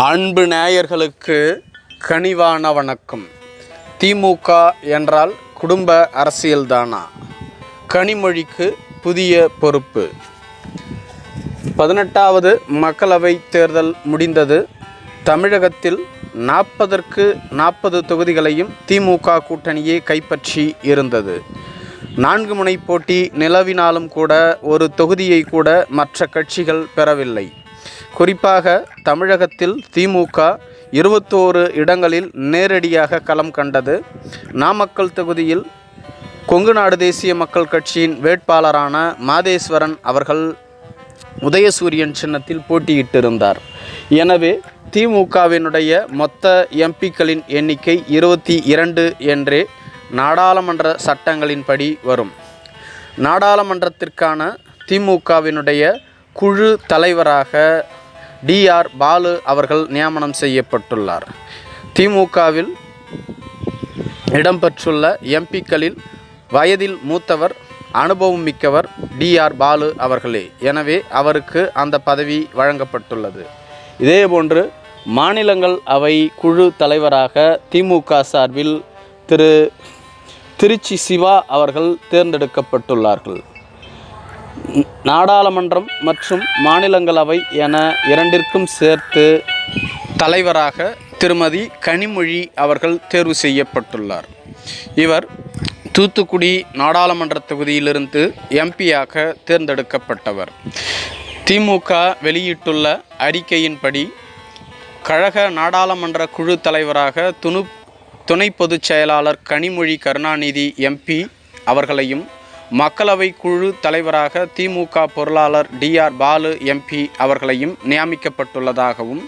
அன்பு நேயர்களுக்கு கனிவான வணக்கம். திமுக என்றால் குடும்ப அரசியல்தானா? கனிமொழிக்கு புதிய பொறுப்பு. பதினெட்டாவது மக்களவை தேர்தல் முடிந்தது. தமிழகத்தில் நாற்பதற்கு நாற்பது தொகுதிகளையும் திமுக கூட்டணியே கைப்பற்றி இருந்தது. நான்கு முனை போட்டி நிலவினாலும் கூட ஒரு தொகுதியை கூட மற்ற கட்சிகள் பெறவில்லை. குறிப்பாக தமிழகத்தில் திமுக இருபத்தோரு இடங்களில் நேரடியாக களம் கண்டது. நாமக்கல் தொகுதியில் கொங்கு நாடு தேசிய மக்கள் கட்சியின் வேட்பாளரான மாதேஸ்வரன் அவர்கள் உதயசூரியன் சின்னத்தில் போட்டியிட்டிருந்தார். எனவே திமுகவினுடைய மொத்த எம்பிக்களின் எண்ணிக்கை இருபத்தி இரண்டு என்றே நாடாளுமன்ற சட்டங்களின்படி வரும். நாடாளுமன்றத்திற்கான திமுகவினுடைய குழு தலைவராக டிஆர் பாலு அவர்கள் நியமனம் செய்யப்பட்டுள்ளார். திமுகவில் இடம்பெற்றுள்ள எம்பிக்களில் வயதில் மூத்தவர் அனுபவம் மிக்கவர் டிஆர் பாலு அவர்களே. எனவே அவருக்கு அந்த பதவி வழங்கப்பட்டுள்ளது. இதேபோன்று மாநிலங்கள் அவை குழு தலைவராக திமுக சார்பில் திரு திருச்சி சிவா அவர்கள் தேர்ந்தெடுக்கப்பட்டுள்ளார்கள். நாடாளுமன்றம் மற்றும் மாநிலங்களவை என இரண்டிற்கும் சேர்த்து தலைவராக திருமதி கனிமொழி அவர்கள் தேர்வு செய்யப்பட்டுள்ளார். இவர் தூத்துக்குடி நாடாளுமன்ற தொகுதியிலிருந்து எம்பியாக தேர்ந்தெடுக்கப்பட்டவர். திமுக வெளியிட்டுள்ள அறிக்கையின்படி கழக நாடாளுமன்ற குழு தலைவராக துணு துணை பொதுச் செயலாளர் கனிமொழி கருணாநிதி எம்பி அவர்களையும் மக்களவை குழு தலைவராக திமுக பொருளாளர் டிஆர் பாலு எம்பி அவர்களையும் நியமிக்கப்பட்டுள்ளதாகவும்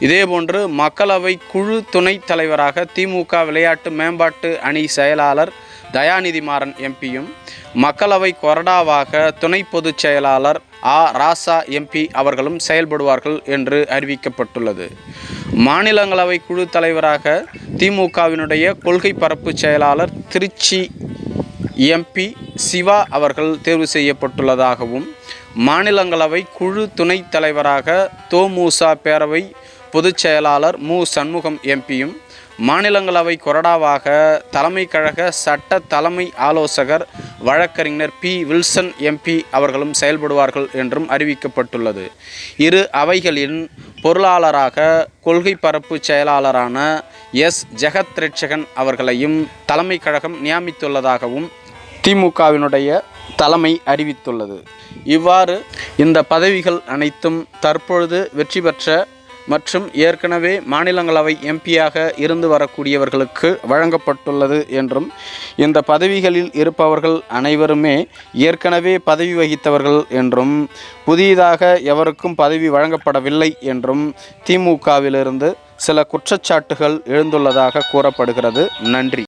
இதேபோன்று மக்களவை குழு துணைத் தலைவராக திமுக விளையாட்டு மேம்பாட்டு அணி செயலாளர் தயாநிதி மாறன் எம்பியும் மக்களவை கொறடாவாக துணை பொதுச் செயலாளர் ஆ ராசா எம்பி அவர்களும் செயல்படுவார்கள் என்று அறிவிக்கப்பட்டுள்ளது. மாநிலங்களவை குழு தலைவராக திமுகவினுடைய கொள்கை பரப்பு செயலாளர் திருச்சி எம்பி சிவா அவர்கள் தேர்வு செய்யப்பட்டுள்ளதாகவும் மாநிலங்களவை குழு துணைத் தலைவராக தோமுசா பேரவை பொதுச் செயலாளர் மு சண்முகம் எம்பியும் மாநிலங்களவை கொறடாவாக தலைமை கழக சட்ட தலைமை ஆலோசகர் வழக்கறிஞர் பி வில்சன் எம்பி அவர்களும் செயல்படுவார்கள் என்றும் அறிவிக்கப்பட்டுள்ளது. இரு அவைகளின் பொருளாளராக கொள்கை பரப்பு செயலாளரான எஸ். ஜெகத் ரட்சகன் அவர்களையும் தலைமை கழகம் நியமித்துள்ளதாகவும் திமுகவினுடைய தலைமை அறிவித்துள்ளது. இவ்வாறு இந்த பதவிகள் அனைத்தும் தற்பொழுது வெற்றி பெற்ற மற்றும் ஏற்கனவே மாநிலங்களவை எம்பியாக இருந்து வரக்கூடியவர்களுக்கு வழங்கப்பட்டுள்ளது என்றும் இந்த பதவிகளில் இருப்பவர்கள் அனைவருமே ஏற்கனவே பதவி வகித்தவர்கள் என்றும் புதியதாக எவருக்கும் பதவி வழங்கப்படவில்லை என்றும் திமுகவிலிருந்து சில குற்றச்சாட்டுகள் எழுந்துள்ளதாக கூறப்படுகிறது. நன்றி.